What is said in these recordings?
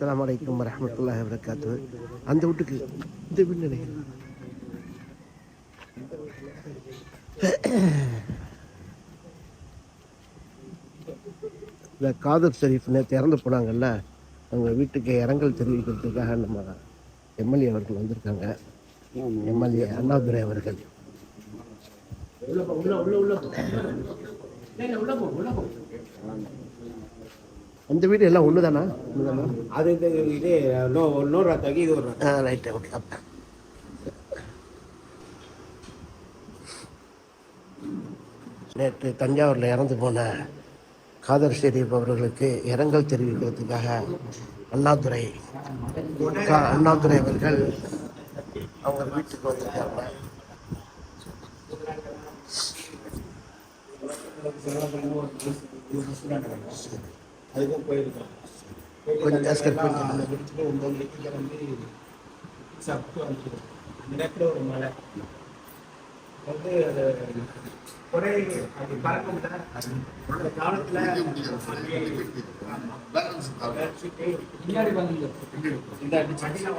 அஸ்லாம் வலைக்கம் வரஹ்மத்துல்லாஹி வரகாத்து அந்த வீட்டுக்கு இந்த வீடு நினைக்கிறேன் இந்த காதர் ஷரீஃப் நேற்று இறந்து போனாங்கல்ல அவங்க வீட்டுக்கு இரங்கல் தெரிவிக்கிறதுக்காக நம்ம எம்எல்ஏ அவர்கள் வந்திருக்காங்க. எம்எல்ஏ அண்ணாதுரை அவர்கள். அந்த வீடு எல்லாம் ஒன்று தானா ஒன்று அது இது இது நோ இன்னொரு ரத்தம் இது ஒரு ஆ ரைட்டு ஓகே அப்போ. நேற்று தஞ்சாவூரில் இறந்து போன காதர் ஷெரீப் அவர்களுக்கு இரங்கல் தெரிவிக்கிறதுக்காக அண்ணாதுரை அண்ணாதுரை அவர்கள் அவங்க வீட்டுக்கு வந்திருக்காங்க. அதுக்கும் போயிருக்கோம். முடிச்சுட்டு ஒன்பது மணிக்கு கிளம்பி சப்து வந்துருக்கோம் அந்த நேரத்தில் ஒரு மழை. வந்து அது ஒரே அது பறக்க முடியல அந்த காலத்தில் முன்னாடி வந்து இந்த சட்டியில்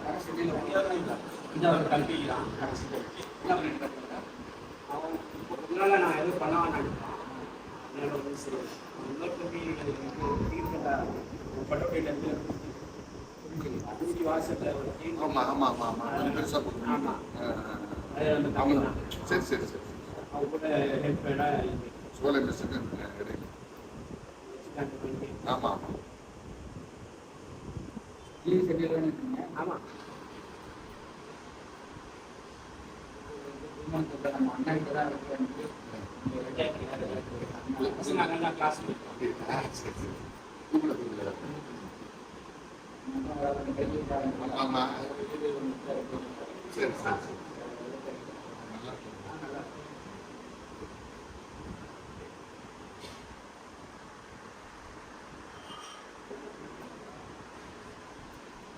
வந்து டாக்டர் தான் சேவை நான் எதுவும் பண்ண வேண்டாம் அதனால வந்து சரி இன்னொரு தீர்க்கண்டா பட்டப்பையில் வாசல்ல ஒரு தீர்க்க ஆமா ஆமா ஆமா கொஞ்சம் அது அந்த தமிழ் சரி சரி சரி அவங்க கூட ஹெல்ப் வேணா சோலை மிஸ்ஸுக்கு இடையில ஆமா. ஆமா ஆமா பசங்க நல்லா கிளாஸ் ஆ, சரி சரி கூப்பிட கூப்பிட ஆமா. சரி சரி சரி.